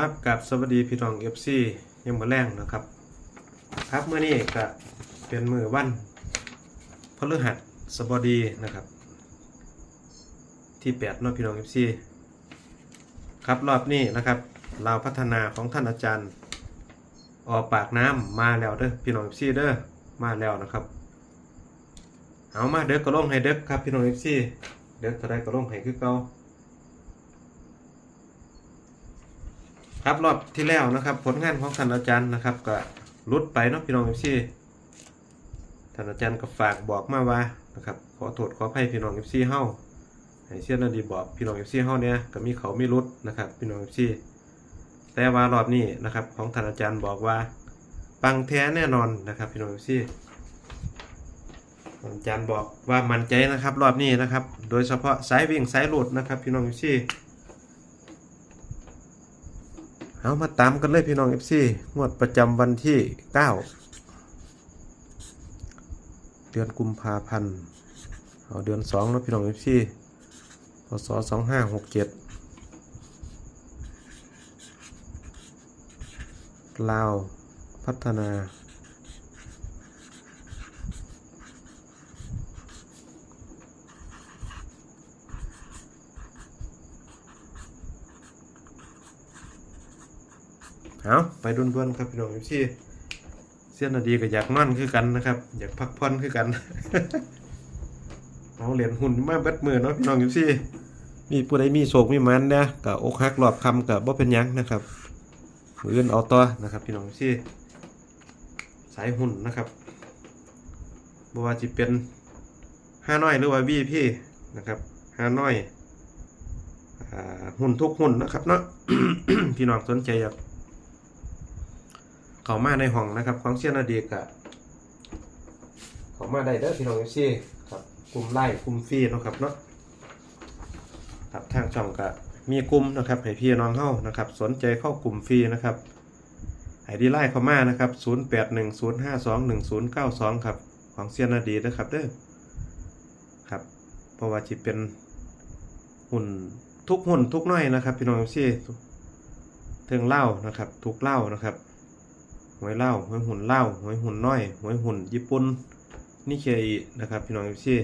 ครับกับสวัสดีพี่น้องเอฟซียังมาแรงนะครับ ครับเมื่อนี้ก็เป็นมือวันพฤหัสบดีนะครับ ที่แปดนาะพี่น้องเอฟซีครับรอบนี้นะครับเราพัฒนาของท่านอาจารย์ออกปากน้ำมาแล้วเด้อพี่น้องเอฟซีเด้อมาแล้วนะครับ เอามาเด็กก็ลงให้เด็กครับพี่น้องเอฟซีเด็กจะได้ก็ลงให้คือเก่า ครับรอบที่แล้วนะครับ ผลงานของท่านอาจารย์นะครับก็รุดไปเนาะพี่น้องเอฟซีท่านอาจารย์ก็ฝากบอกมาว่านะครับขอโทษขออภัยพี่น้องเอฟซีเฮ้าให้เชื่อนาดีบอกพี่น้องเอฟซีเฮ้าเนี่ยก็มีเขามีรุดนะครับพี่น้องเอฟซีแต่ว่ารอบนี้นะครับของท่านอาจารย์บอกว่าปังแท้แน่นอนนะครับพี่น้องเอฟซีอาจารย์บอกว่ามั่นใจนะครับ รอบนี้นะครับ โดยเฉพาะสายวิ่งสายหลุดนะครับพี่น้องเอฟซี เอามาตามกันเลยพี่น้องเอฟซีงวดประจำวันที่ 9 เดือนกุมภาพันธ์เอาเดือน2นะพี่น้องเอฟซีพศ2567ลาวพัฒนา เอาไปด่วนๆครับพี่น้องเอฟซีเสี้ยนาดีก็อยากนอนคือกันนะครับ อยากพักผ่อนคือกันเอาเหรียญหุ่นมาเบิดมือเนาะพี่น้องเอฟซีมีผู้ใดมีโศกมีมันเนี่ยกับอกหักรอบคำกับบ่เป็นยังนะครับมืออื่นเอาต่อนะครับ พี่น้องเอฟซีสายหุ่นนะครับบ่ว่าจะเป็นห้าน้อยหรือว่าวีพี่นะครับห้าน้อยอหุ่นทุกหุ่นนะครับเนาะพี่น้องสนใจอยาก เขามาในห้องนะครับของเชียนอดีกะเขามาได้เด้อพี่น้องเอฟซีครับกลุ่มไล่กลุ่มฟรีนะครับเนาะครับทางช่องก็มีกลุ่มนะครับให้พี่น้องเข้านะครับ สนใจเข้ากลุ่มฟรีนะครับไอดีไล่เข้ามานะครับ 0810521092 ครับของเชียนอดีนะครับเด้อครับเพราะว่าจิเป็นหุ่นทุกหุ่นทุกน้อยนะครับ พี่น้องเอฟซีเทิงเล่านะครับ ทุกเล่านะครับ หวยเล่าหวยหุ่นเล่าหวยหุ่นน้อยหวยหุ่นญี่ปุ่นนี่เคอีนะครับพี่น้องเอฟซี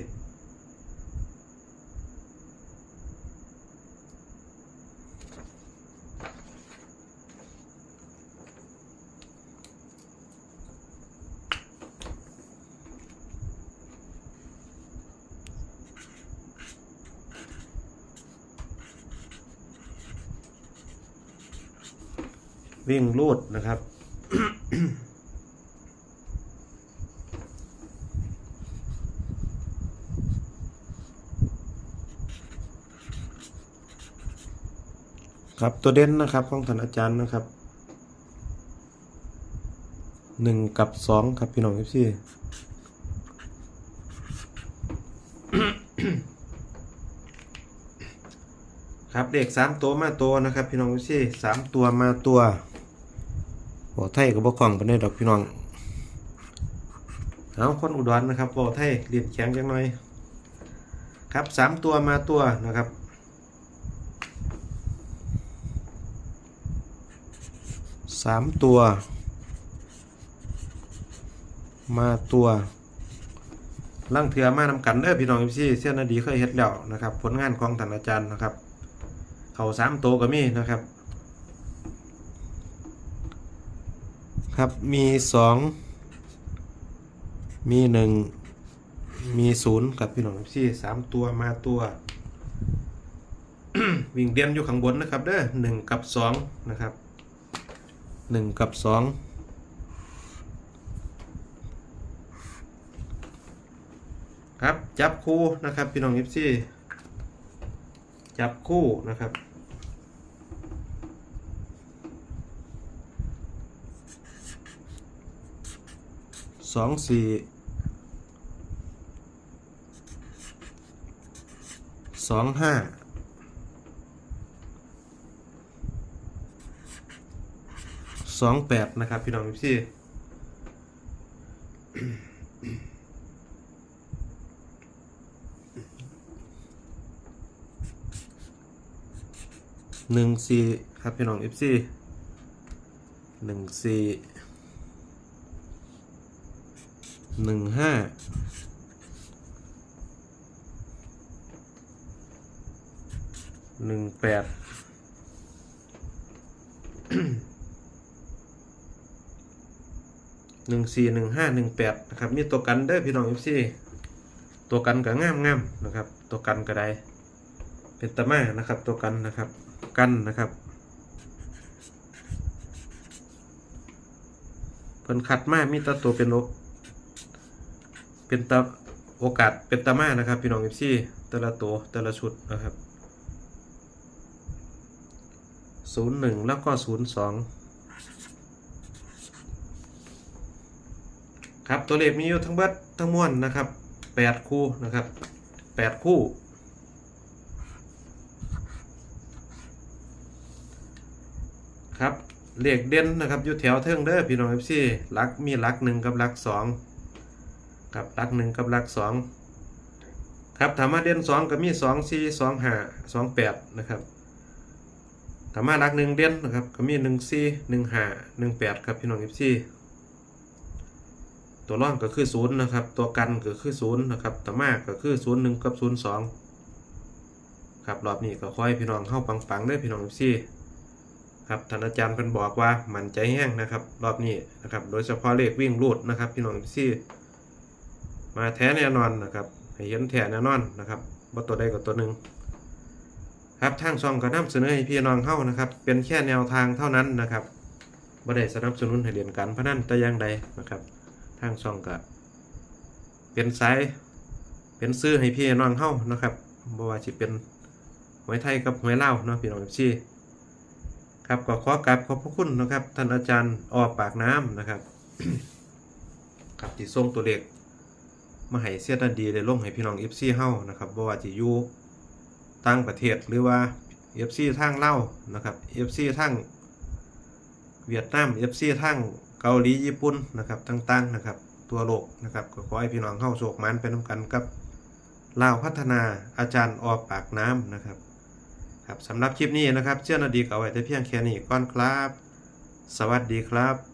วิ่งรูดนะครับ ครับตัวเด่นนะครับของท่านอาจารย์นะครับหนึ่งกับสองครับพี่น้องเอฟซีครับเด็กสามตัวมาตัวนะครับ พี่น้องเอฟซีสามตัวมาตัว หัวไทยกับบกคล่องไปได้ดอกพี่น้องเอาคนอุดรนะครับหัวไทยเรียนแข็งจังหน่อย ครับสามตัวมาตัวนะครับสามตัว มาตัวล่างเถือมานำกันเด้อพี่น้องพี่เสี้ยนนาดีเคยเฮ็ดแล้วนะครับ ผลงานของท่านอาจารย์นะครับ เขาสามตัวก็มีนะครับ ครับมีสองมีหนึ่งมีศูนย์กับพี่น้องพี่สามตัวมาตัว วิ่งเดียนอยู่ข้างบนนะครับเด้อหนึ่งกับสองนะครับหนึ่งกับสองครับจับคู่นะครับพี่น้องยิปซี่จับคู่นะครับ สองสี่สองห้าสองแปดนะครับ พี่น้องพี่หนึ่งสี่ครับพี่น้องเอฟซีหนึ่งสี่ หนึ่งห้าหนึ่งแปดหนึ่งสี่หนึ่งห้าหนึ่งแปดนะครับ มีตัวกันเด้อพี่น้องเอฟซีตัวกันก็งามงามๆนะครับ ตัวกันก็ได้ เป็นตะม่านะครับ ตัวกันนะครับ กันนะครับเพิ่นคัดมากมีแตตัวเป็นโอ เป็นตโอกาสเป็นตะมานะครับ พี่น้องเอฟซีแต่ละตัวแต่ละชุดนะครับศูนย์หนึ่งแล้วก็ศูนย์สองครับตัวเลขมีอยู่ทั้งเบิดทั้งมวลนะครับแปดคู่นะครับแปดคู่ครับเลขเด่นนะครับอยู่แถวเทิงเด้อพี่น้องเอฟซีลักมีลักหนึ่งกับลักสอง กับลักหนึ่งกับลักสองครับถามว่าเด่นสองก็มีสองสี่สองห้าสองแปดนะครับถามว่าลักหนึ่งเด่นนะครับก็มีหนึ่งสี่หนึ่งห้าหนึ่งแปดครับพี่น้องเอฟซีตัวร่องก็คือศูนย์นะครับ ตัวกันก็คือศูนย์นะครับต่มาก็คือศูนย์หนึ่งกับศูนย์สองครับรอบนี้ก็คอยพี่น้องเข้าปังๆเด้พี่น้องเอฟซีครับท่านอาจารย์เพิ่นบอกว่ามันใจแห้งนะครับ รอบนี้นะครับ โดยเฉพาะเลขวิ่งรูดนะครับ พี่น้องซี่ มาแท้แน่นอนนะครับให้เห็นแท้แน่นอนนะครับว่าตัวใดกับตัวหนึ่งครับทางช่องก็นำเสนอให้พี่น้องเข้านะครับ เป็นแค่แนวทางเท่านั้นนะครับบ่ได้สนับสนุนให้เรียนการพนันแต่อย่างใดนะครับทางช่องก็เป็นสายเป็นซื้อให้พี่น้องเข้านะครับบ่ว่าสิเป็นหวยไทยกับหวยลาเนาะพี่น้องซี่ครับก็ขอกราบขอบพระคุณนะครับ ท่านอาจารย์ออปากน้ำนะครับครับที่ส่งตัวเลข มาให้เสียดันดีได้ลงให้พี่น้อง FC เฮานะครับบ่ว่าจะอยู่ต่างประเทศหรือว่า FC ทางเล่านะครับ FC ทางเวียดนาม FC ทางเกาหลีญี่ปุ่นนะครับต่างๆนะครับตัวโลกนะครับก็ขอให้พี่น้องเฮาโชคมันไปนํกันกับลาวพัฒนาอาจารย์ออปากน้ำนะครับครับสำหรับคลิปนี้นะครับเชื่อนาดีกเอาไว้แต่เพียงแค่นี้ก่อนครับ สวัสดีครับ